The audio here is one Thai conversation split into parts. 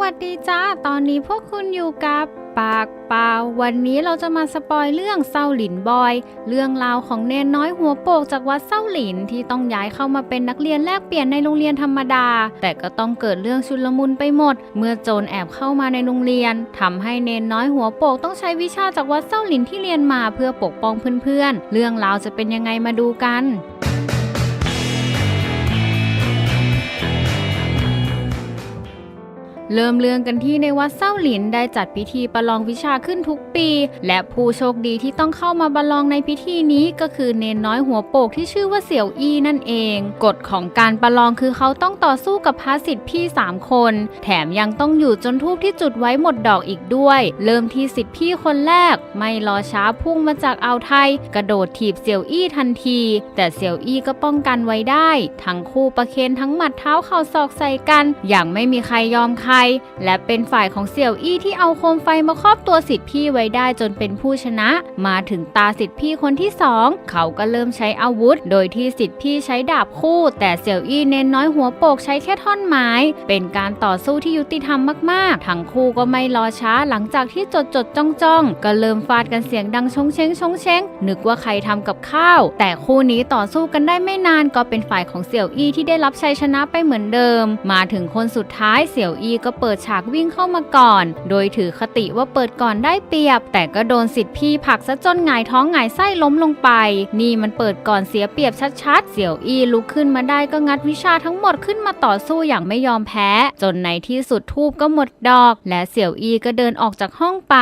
วัสดีจ้า ตอนนี้พวกคุณอยู่กับปากเปล่าวันนี้เราจะมาสปอยเรื่องเศร้าหลินบอย เรื่องราวของเนนน้อยหัวโปกจากวัดเศร้าหลินที่ต้องย้ายเข้ามาเป็นนักเรียนแลกเปลี่ยนในโรงเรียนธรรมดา แต่ก็ต้องเกิดเรื่องชุลมุนไปหมด เมื่อโจรแอบเข้ามาในโรงเรียนทำให้เนนน้อยหัวโปกต้องใช้วิชาจากวัดเศร้าหลินที่เรียนมาเพื่อปกป้องเพื่อนๆเรื่องราวจะเป็นยังไงมาดูกัน เริ่มเรื่องกันที่ในวัดเศร้าหลินได้จัดพิธีประลองวิชาขึ้นทุกปี และผู้โชคดีที่ต้องเข้ามาประลองในพิธีนี้ก็คือเนนน้อยหัวโปกที่ชื่อว่าเสี่ยวอี้นั่นเอง กฎของการประลองคือเขาต้องต่อสู้กับพระสิทธิ์พี่ 3 คน แถมยังต้องอยู่จนทูบที่จุดไว้หมดดอกอีกด้วย เริ่มที่สิทธิ์พี่คนแรก ไม่รอช้าพุ่งมาจากอ่าวไทย กระโดดถีบเสี่ยวอี้ทันที แต่เสี่ยวอี้ก็ป้องกันไว้ได้ ทั้งคู่ประเคนทั้งหมัดเท้าเข่าศอกใส่กัน อย่างไม่มีใครยอมใครและเป็นฝ่ายของเสี่ยวอี้ที่เอาโคมไฟมาครอบตัวสิทธิพี่ไว้ได้จนเป็นผู้ชนะ มาถึงตาสิทธิพี่คนที่สองเขาก็เริ่มใช้อาวุธ โดยที่สิทธิพี่ใช้ดาบคู่ แต่เสี่ยวอี้เน้นน้อยหัวโปกใช้แค่ท่อนไม้ เป็นการต่อสู้ที่ยุติธรรมมากๆ ทั้งคู่ก็ไม่รอช้าหลังจากที่จดจดจ้องจ้องก็เริ่มฟาดกันเสียงดังชงเชงชงเชงนึกว่าใครทำกับข้าว แต่คู่นี้ต่อสู้กันได้ไม่นานก็เป็นฝ่ายของเสี่ยวอี้ที่ได้รับชัยชนะไปเหมือนเดิม มาถึงคนสุดท้ายเสี่ยวอี้ก็เปิดฉากวิ่งเข้ามาก่อน โดยถือคติว่าเปิดก่อนได้เปรียบ แต่ก็โดนสิทธิ์พี่ผักซะจนหงายท้องหงายไส้ล้มลงไป นี่มันเปิดก่อนเสียเปรียบชัดๆ เสี่ยวอี้ลุกขึ้นมาได้ก็งัดวิชาทั้งหมดขึ้นมาต่อสู้อย่างไม่ยอมแพ้ จนในที่สุดทูบก็หมดดอก และเสี่ยวอี้ก็เดินออกจากห้องไป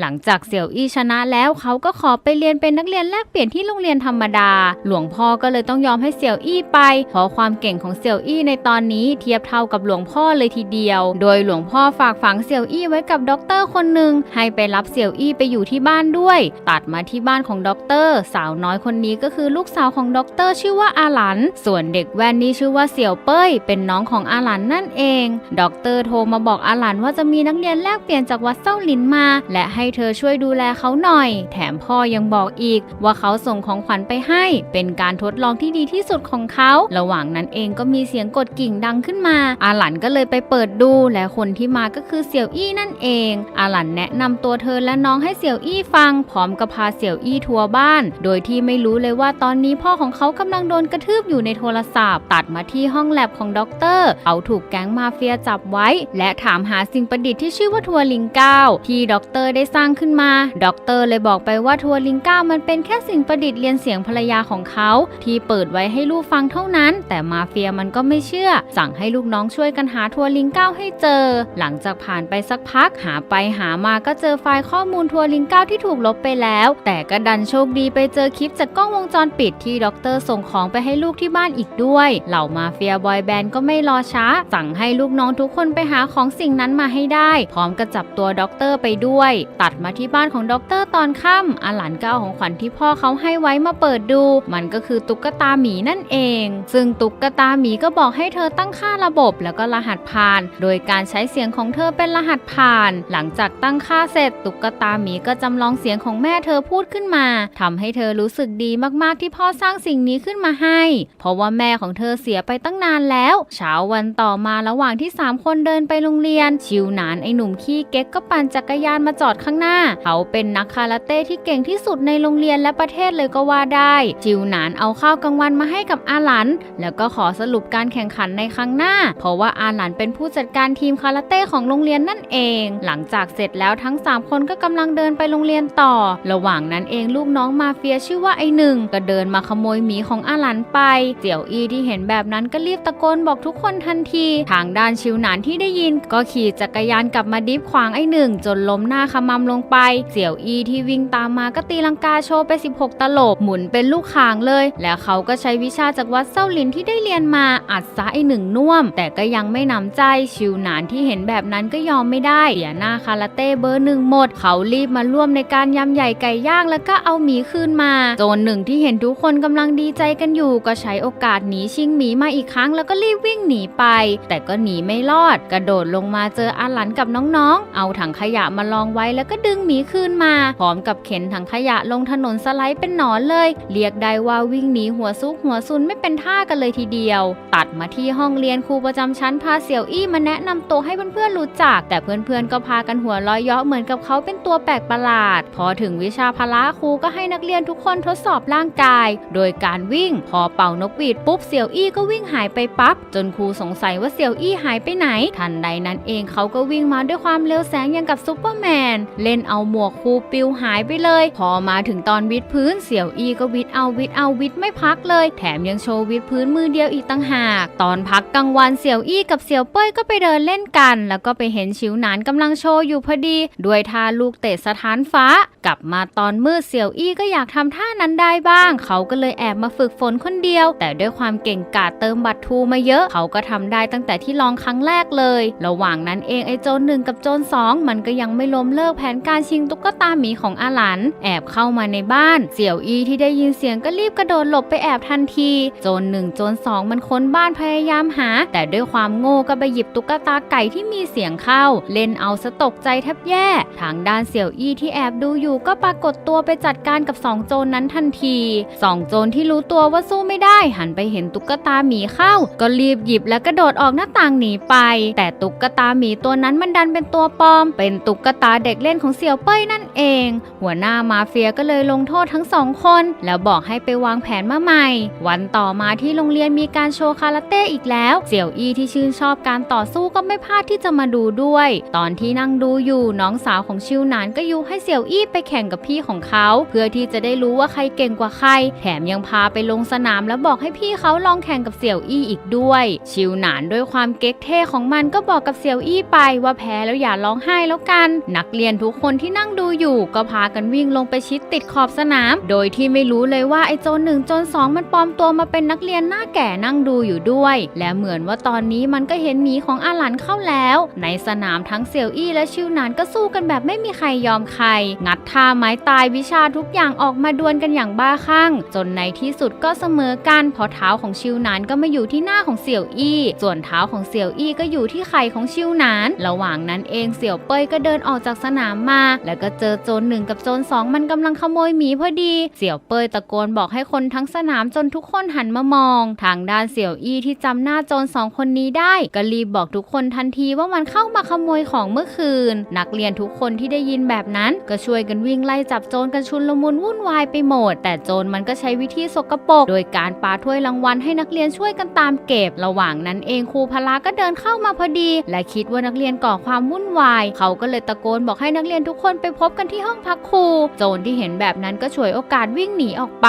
หลังจากเสี่ยวอี้ชนะแล้วเขาก็ขอไปเรียนเป็นนักเรียนแลกเปลี่ยนที่โรงเรียนธรรมดา หลวงพ่อก็เลยต้องยอมให้เสี่ยวอี้ไปเพราะความเก่งของเสี่ยวอี้ในตอนนี้เทียบเท่ากับหลวงพ่อเลยทีเดียวโดยยหลวงพ่อฝากฝังเสี่ยวอี้ไว้กับด็อกเตอร์คนหนึ่งให้ไปรับเสี่ยวอี้ไปอยู่ที่บ้านด้วย ตัดมาที่บ้านของด็อกเตอร์สาวน้อยคนนี้ก็คือลูกสาวของด็อกเตอร์ชื่อว่าอาหลัน ส่วนเด็กแว่นนี่ชื่อว่าเสี่ยวเป้ย เป็นน้องของอาหลันนั่นเองด็อกเตอร์โทรมาบอกอาหลันว่าจะมีนักเรียนแลกเปลี่ยนจากวัดเส้าหลินมา และให้เธอช่วยดูแลเขาหน่อย แถมพ่อยังบอกอีก ว่าเขาส่งของขวัญไปให้ เป็นการทดลองที่ดีที่สุดของเขา ระหว่างนั้นเองก็มีเสียงกดกิ่งดังขึ้นมา อาหลันก็เลยไปเปิดดูและคนที่มาก็คือเสี่ยวอี้นั่นเอง อาหลันแนะนำตัวเธอและน้องให้เสี่ยวอี้ฟัง พร้อมกับพาเสี่ยวอี้ทัวร์บ้าน โดยที่ไม่รู้เลยว่าตอนนี้พ่อของเขากำลังโดนกระทืบอยู่ในโทรศัพท์ ตัดมาที่ห้องแลบของด็อกเตอร์เขาถูกแก๊งมาเฟียจับไว้ และถามหาสิ่งประดิษฐ์ที่ชื่อว่าทัวร์ลิงเก้าที่ด็อกเตอร์ได้สร้างขึ้นมาด็อกเตอร์เลยบอกไปว่าทัวร์ลิงเก้ามันเป็นแค่สิ่งประดิษฐ์เรียนเสียงภรรยาของเขา ที่เปิดไว้ให้ลูกฟังเท่านั้น แต่มาเฟียมันก็ไม่เชื่อ สั่งให้ลูกน้องช่วยกันหาทัวร์ลิงเก้าให้เจอ หลังจากผ่านไปสักพักหาไปหามาก็เจอไฟล์ข้อมูลทัวร์ลิงเก้าที่ถูกลบไปแล้ว แต่ก็ดันโชคดีไปเจอคลิปจากกล้องวงจรปิดที่ด็อกเตอร์ส่งของไปให้ลูกที่บ้านอีกด้วย เหล่ามาเฟียบอยแบนด์ก็ไม่รอช้า สั่งให้ลูกน้องทุกคนไปหาของสิ่งนั้นมาให้ได้ พร้อมกับจับตัวด็อกเตอร์ไปด้วย ตัดมาที่บ้านของด็อกเตอร์ตอนค่ำอาหลันก็เอาของขวัญที่พ่อเขาให้ไว้มาเปิดดู มันก็คือตุ๊กตาหมีนั่นเอง ซึ่งตุ๊กตาหมีก็บอกให้เธอตั้งค่าระบบแล้วก็รหัสผ่าน โดยการใช้เสียงของเธอเป็นรหัสผ่าน หลังจากตั้งค่าเสร็จตุ๊กตาหมีก็จำลองเสียงของแม่เธอพูดขึ้นมาทำให้เธอรู้สึกดีมากๆที่พ่อสร้างสิ่งนี้ขึ้นมาให้ เพราะว่าแม่ของเธอเสียไปตั้งนานแล้ว เช้าวันต่อมาระหว่างที่ 3 คนเดินไปโรงเรียน ชิวหนานไอหนุ่มขี้เก๊กก็ปั่นจักรยานมาจอดข้างหน้า เขาเป็นนักคาราเต้ที่เก่งที่สุดในโรงเรียนและประเทศเลยก็ว่าได้ ชิวหนานเอาข้าวกลางวันมาให้กับอาหลัน แล้วก็ขอสรุปการแข่งขันในครั้งหน้า เพราะว่าอาหลันเป็นผู้จัดการทีมคาราเต้ของโรงเรียนนั่นเอง หลังจากเสร็จแล้วทั้ง 3 คนก็กำลังเดินไปโรงเรียนต่อ ระหว่างนั้นเองลูกน้องมาเฟียชื่อว่าไอหนึ่งก็เดินมาขโมยหมีของอาหลันไปเสี่ยวอีที่เห็นแบบนั้นก็รีบตะโกนบอกทุกคนทันที ทางด้านชิวหนานที่ได้ยิน ก็ขี่จักรยานกลับมาดิฟขวางไอหนึ่งจนล้มหน้าขมำลงไปเสี่ยวอีที่วิ่งตามมาก็ตีลังกาโชว์ไป 16 ตลบหมุนเป็นลูกคางเลย แล้วเขาก็ใช้วิชาจากวัดเส้าหลินที่ได้เรียนมาอัดซะไอหนึ่งน่วม แต่ก็ยังไม่นำใจชิวหนานที่เห็นแบบนั้นก็ยอมไม่ได้เสียหน้าคาราเต้เบอร์หนึ่งหมด เขารีบมาร่วมในการยำใหญ่ไก่ย่างแล้วก็เอาหมีคืนมาโจนหนึ่งที่เห็นทุกคนกำลังดีใจกันอยู่ ก็ใช้โอกาสหนีชิงหมีมาอีกครั้งแล้วก็รีบวิ่งหนีไป แต่ก็หนีไม่รอด กระโดดลงมาเจออาหลันกับน้องๆ เอาถังขยะมาลองไว้แล้วก็ดึงหมีคืนมาพร้อมกับเข็นถังขยะลงถนนสไลด์เป็นหนอนเลย เรียกได้ว่าวิ่งหนีหัวซุกหัวซุนไม่เป็นท่ากันเลยทีเดียว ตัดมาที่ห้องเรียนครูประจำชั้นพาเสี่ยวอี้มาแนะนำำตัวให้เพื่อนๆรู้จัก แต่เพื่อนๆก็พากันหัวเร้อยเยาะเหมือนกับเขาเป็นตัวแปลกประหลาด พอถึงวิชาพละครูก็ให้นักเรียนทุกคนทดสอบร่างกาย โดยการวิ่ง พอเป่านกหวีดปุ๊บเสี่ยวอี้ก็วิ่งหายไปปั๊บจนครูสงสัยว่าเสี่ยวอี้หายไปไหน ทันใดนั้นเองเขาก็วิ่งมาด้วยความเร็วแสงอย่างกับซูเปอร์แมนเล่นเอาหมวกครูปิวหายไปเลย พอมาถึงตอนวิดพื้นเสี่ยวอี้ก็วิดเอาวิดเอาวิดไม่พักเลย แถมยังโชว์วิดพื้นมือเดียวอีกตั้งหาก ตอนพักกลางวันเสี่ยวอี้กับเสี่ยวเป้ยก็ไปเดินเล่นกัน แล้วก็ไปเห็นชิวหนานกำลังโชว์อยู่พอดี ด้วยท่าลูกเตะสถานฟ้า กลับมาตอนมืดเสี่ยวอี้ก็อยากทำท่านั้นได้บ้าง เขาก็เลยแอบมาฝึกฝนคนเดียว แต่ด้วยความเก่งกาจเติมบัตรทูมาเยอะ เขาก็ทำได้ตั้งแต่ที่ลองครั้งแรกเลย ระหว่างนั้นเองไอ้โจรหนึ่งกับโจรสองมันก็ยังไม่ล้มเลิกแผนการชิงตุ๊กตาหมีของอาหลัน แอบเข้ามาในบ้าน เสี่ยวอี้ที่ได้ยินเสียงก็รีบกระโดดหลบไปแอบทันที โจรหนึ่งโจรสองมันค้นบ้านพยายามหา แต่ด้วยความโง่ก็ไปหยิบตุ๊กตาไก่ที่มีเสียงเข้า เล่นเอาสะตกใจแทบแย่ ทางด้านเสี่ยวอี้ที่แอบดูอยู่ก็ปรากฏตัวไปจัดการกับสองโจรนั้นทันทีสองโจรที่รู้ตัวว่าสู้ไม่ได้ หันไปเห็นตุ๊กตาหมีเข้า ก็รีบหยิบและกระโดดออกหน้าต่างหนีไป แต่ตุ๊กตาหมีตัวนั้นมันดันเป็นตัวปลอม เป็นตุ๊กตาเด็กเล่นของเสี่ยวเป้ยนั่นเอง หัวหน้ามาเฟียก็เลยลงโทษทั้งสองคน แล้วบอกให้ไปวางแผนมาใหม่ วันต่อมาที่โรงเรียนมีการโชว์คาราเต้อีกแล้ว เสี่ยวอี้ที่ชื่นชอบการต่อสู้ก็ไม่พลาดที่จะมาดูด้วย ตอนที่นั่งดูอยู่น้องสาวของชิวหนานก็ยุให้เสี่ยวอี้ไปแข่งกับพี่ของเขา เพื่อที่จะได้รู้ว่าใครเก่งกว่าใคร แถมยังพาไปลงสนามแล้วบอกให้พี่เขาลองแข่งกับเสี่ยวอี้อีกด้วย ชิวหนานด้วยความเก๊กเท่ของมันก็บอกกับเสี่ยวอี้ไปว่าแพ้แล้วอย่าร้องไห้แล้วกัน นักเรียนทุกคนที่นั่งดูอยู่ ก็พากันวิ่งลงไปชิดติดขอบสนาม โดยที่ไม่รู้เลยว่าไอ้โจรหนึ่งโจรสองมันปลอมตัวมาเป็นนักเรียนหน้าแก่นั่งดูอยู่ด้วย และเหมือนว่าตอนนี้มันก็เห็นหมีของอาหลันเข้าแล้ว ในสนามทั้งเสี่ยวอี้และชิวหนานก็สู้กันแบบไม่มีใครยอมใคร งัดท่าไม้ตายวิชาทุกอย่างออกมาดวลกันอย่างบ้าคลั่ง จนในที่สุดก็เสมอกันเพราะเท้าของชิวหนานก็มาอยู่ที่หน้าของเสี่ยวอี้ ส่วนเท้าของเสี่ยวอี้ก็อยู่ที่ไข่ของชิวหนาน ระหว่างนั้นเองเสี่ยวเป้ยก็เดินออกจากสนามมา แล้วก็เจอโจรหนึ่งกับโจรสองมันกำลังขโมยหมีพอดี เสี่ยวเป้ยตะโกนบอกให้คนทั้งสนามจนทุกคนหันมามอง ทางด้านเสี่ยวอี้ที่จำหน้าโจรสองคนนี้ได้ก็รีบบอกทุกคนทันทีว่ามันเข้ามาขโมยของเมื่อคืน นักเรียนทุกคนที่ได้ยินแบบนั้นก็ช่วยกันวิ่งไล่จับโจรกันชุนลมุนวุ่นวายไปหมด แต่โจรมันก็ใช้วิธีสกปรกโดยการปาถ้วยรางวัลให้นักเรียนช่วยกันตามเก็บ ระหว่างนั้นเองครูพละก็เดินเข้ามาพอดี และคิดว่านักเรียนก่อความวุ่นวาย เขาก็เลยตะโกนบอกให้นักเรียนทุกคนไปพบกันที่ห้องพักครู โจรที่เห็นแบบนั้นก็ฉวยโอกาสวิ่งหนีออกไป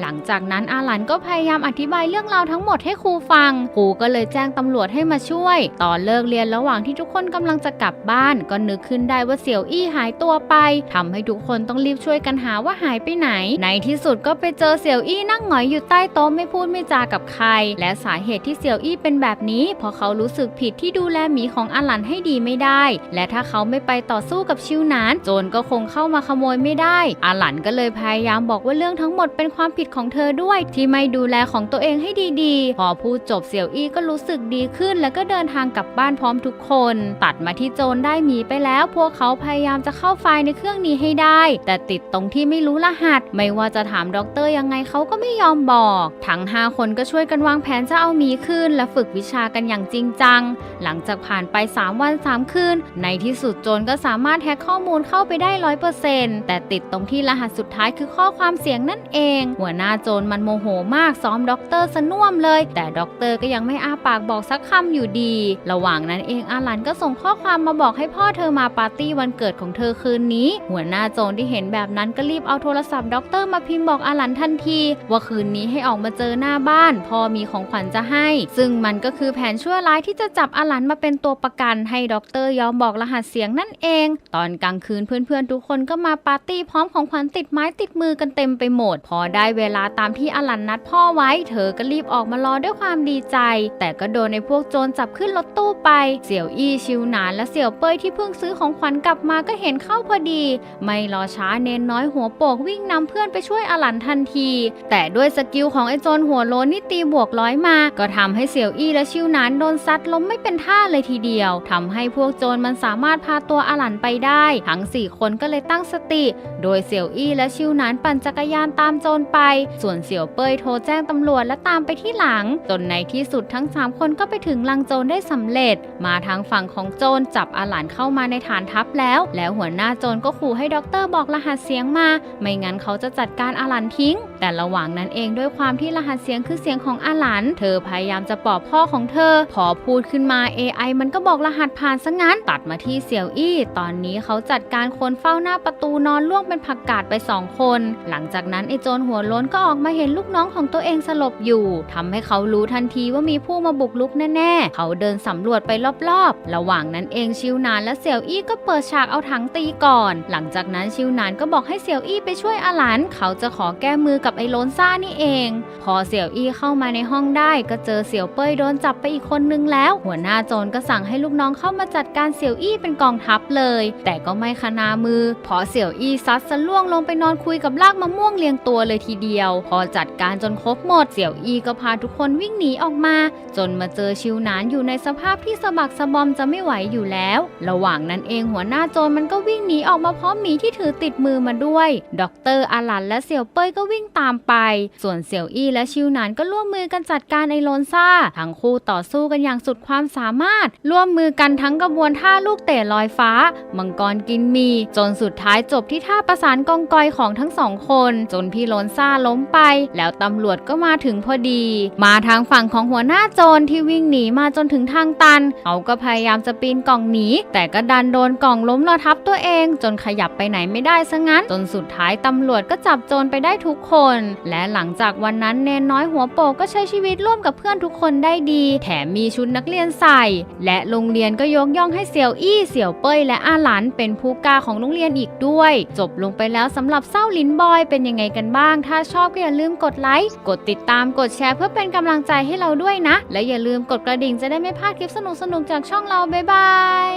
หลังจากนั้นอาหลันก็พยายามอธิบายเรื่องราวทั้งหมดให้ครูฟัง ครูก็เลยแจ้งตำรวจให้มาช่วย ตอนเลิกเรียนระหว่างที่ทุกคนกำลังจะกลับบ้าน ก็นึกขึ้นได้ว่าเสี่ยวอี้หายตัวไปทำให้ทุกคนต้องรีบช่วยกันหาว่าหายไปไหน ในที่สุดก็ไปเจอเสี่ยวอี้นั่งหงอยอยู่ใต้โต๊ะไม่พูดไม่จากับใคร และสาเหตุที่เสี่ยวอี้เป็นแบบนี้ เพราะเขารู้สึกผิดที่ดูแลหมีของอาหลันให้ดีไม่ได้ และถ้าเขาไม่ไปต่อสู้กับชิวหนานโจรก็คงเข้ามาขโมยไม่ได้ อาหลันก็เลยพยายามบอกว่าเรื่องทั้งหมดเป็นความผิดของเธอด้วย ที่ไม่ดูแลของตัวเองให้ดีๆ พอพูดจบเสี่ยวอี้ก็รู้สึกดีขึ้น แล้วก็เดินทางกลับบ้านพร้อมทุกคน ตัดมาที่โจรได้หมีไปแล้ว พวกเขาพยายามจะเข้าไฟในเครื่องนี้ให้ได้ แต่ติดตรงที่ไม่รู้รหัส ไม่ว่าจะถามด็อกเตอร์ยังไงเขาก็ไม่ยอมบอก ทั้ง 5 คนก็ช่วยกันวางแผนจะเอาหมีขึ้น และฝึกวิชากันอย่างจริงจัง หลังจากผ่านไป 3 วัน 3 คืน ในที่สุดโจรก็สามารถแฮกข้อมูลเข้าไปได้ร้อยเปอร์เซ็นต์แต่ติดตรงที่รหัสสุดท้ายคือข้อความเสียงนั่นเอง หัวหน้าโจรมันโมโหมากซ้อมด็อกเตอร์สน่วมเลย แต่ด็อกเตอร์ก็ยังไม่อ้าปากบอกสักคำอยู่ดีระหว่างนั้นเองอาหลันก็ส่งข้อความมาบอกให้พ่อเธอมาปาร์ตี้วันเกิดของเธอคืนนี้ หัวหน้าโจรที่เห็นแบบนั้นก็รีบเอาโทรศัพท์ด็อกเตอร์มาพิมพ์บอกอาหลันทันที ว่าคืนนี้ให้ออกมาเจอหน้าบ้าน พ่อมีของขวัญจะให้ ซึ่งมันก็คือแผนชั่วร้ายที่จะจับอาหลันมาเป็นตัวประกันให้ด็อกเตอร์ยอมบอกรหัสเสียงนั่นเอง ตอนกลางคืนเพื่อนๆทุกคนก็มาปาร์ตี้พร้อมของขวัญติดไม้ติดมือกันเต็มไปหมด พอได้เวลาตามที่อาหลันนัดพ่อไว้ เธอก็รีบออกมารอด้วยความดีใจ แต่ก็โดนในพวกโจรจับขึ้นรถตู้ไป เสี่ยวอี้ชิวหนานและเสี่ยวเป้ยที่เพิ่งซื้อของขวัญกลับมาก็เห็นเข้าพอดี ไม่รอช้าเนนน้อยหัวโปกวิ่งนำเพื่อนไปช่วยอลันทันที แต่ด้วยสกิลของไอ้โจรหัวโลนนี่ตีบวกร้อยมา ก็ทำให้เสี่ยวอี้และชิวหนานโดนซัดล้มไม่เป็นท่าเลยทีเดียวทำให้พวกโจรมันสามารถพาตัวอลันไปได้ ทั้ง 4 คนก็เลยตั้งสติ โดยเสี่ยวอี้และชิวหนานปั่นจักรยานตามโจรไป ส่วนเสี่ยวเป้ยโทรแจ้งตำรวจและตามไปที่หลัง จนในที่สุดทั้ง 3 คนก็ไปถึงลังโจรได้สำเร็จร็จมาทางฝั่งของโจรจับอาหลานเข้ามาในฐานทัพแล้ว แล้วหัวหน้าโจรก็ขู่ให้ด็อกเตอร์บอกรหัสเสียงมา ไม่งั้นเขาจะจัดการอาหลันทิ้ง แต่ระหว่างนั้นเองด้วยความที่รหัสเสียงคือเสียงของอาหลัน เธอพยายามจะปลอบพ่อของเธอ พอพูดขึ้นมา AI มันก็บอกรหัสผ่านซะงั้น ตัดมาที่เสี่ยวอี้ ตอนนี้เขาจัดการคนเฝ้าหน้าประตูนอนล่วงเป็นผักกาดไปสองคน หลังจากนั้นไอ้โจรหัวล้นก็ออกมาเห็นลูกน้องของตัวเองสลบอยู่ทำให้เขารู้ทันทีว่ามีผู้มาบุกลุกแน่ๆ เขาเดินสำรวจไปรอบๆ ระหว่างนั้นเองชิวนานและเสี่ยวอี้ก็เปิดฉากเอาถังตีก่อน หลังจากนั้นชิวนานก็บอกให้เสี่ยวอี้ไปช่วยอาหลัน เขาจะขอแก้มือกับไอ้โลนซ่านี่เอง พอเสี่ยวอี้เข้ามาในห้องได้ ก็เจอเสี่ยวเป้ยโดนจับไปอีกคนนึงแล้ว หัวหน้าโจรก็สั่งให้ลูกน้องเข้ามาจัดการเสี่ยวอี้เป็นกองทัพเลย แต่ก็ไม่คนามือ พอเสี่ยวอี้ซัดสะล่วงลงไปนอนคุยกับลากมะม่วงเรียงตัวเลยทีเดียว พอจัดการจนครบหมดเสี่ยวอี้ก็พาทุกคนวิ่งหนีออกมา จนมาเจอชิวหนานอยู่ในสภาพที่สะบักสะบอมจะไม่ไหวอยู่แล้ว ระหว่างนั้นเองหัวหน้าโจรมันก็วิ่งหนีออกมาพร้อมหมีที่ถือติดมือมาด้วยด็อกเตอร์อาลันและเสี่ยวเป้ยก็วิ่งตามไป ส่วนเสี่ยวอี้และชิวหนานก็ร่วมมือกันจัดการไอโลนซ่า ทั้งคู่ต่อสู้กันอย่างสุดความสามารถ ร่วมมือกันทั้งกระบวนท่าลูกเตะลอยฟ้า มังกรกินมี จนสุดท้ายจบที่ท่าประสานกองกอยของทั้งสองคน จนพี่โลนซ่าล้มไป แล้วตำรวจก็มาถึงพอดี มาทางฝั่งของหัวหน้าโจรที่วิ่งหนีมาจนถึงทางตัน เขาก็พยายามจะปีนกล่องหนีแต่ก็ดันโดนกล่องล้มระทับตัวเอง จนขยับไปไหนไม่ได้ซะงั้น จนสุดท้ายตำรวจก็จับโจรไปได้ทุกคนและหลังจากวันนั้นเนนน้อยหัวโปกก็ใช้ชีวิตร่วมกับเพื่อนทุกคนได้ดี แถมมีชุดนักเรียนใส่ และโรงเรียนก็ยกย่องให้เสี่ยวอี้เสี่ยวเป้ยและอาหลันเป็นผู้กล้าของโรงเรียนอีกด้วย จบลงไปแล้วสำหรับเศร้าลิ้นบอยเป็นยังไงกันบ้าง ถ้าชอบก็อย่าลืมกดไลค์กดติดตามกดแชร์เพื่อเป็นกำลังใจให้เราด้วยนะ และอย่าลืมกดกระดิ่งจะได้ไม่พลาดคลิปสนุกๆจากช่องเราบ๊ายบาย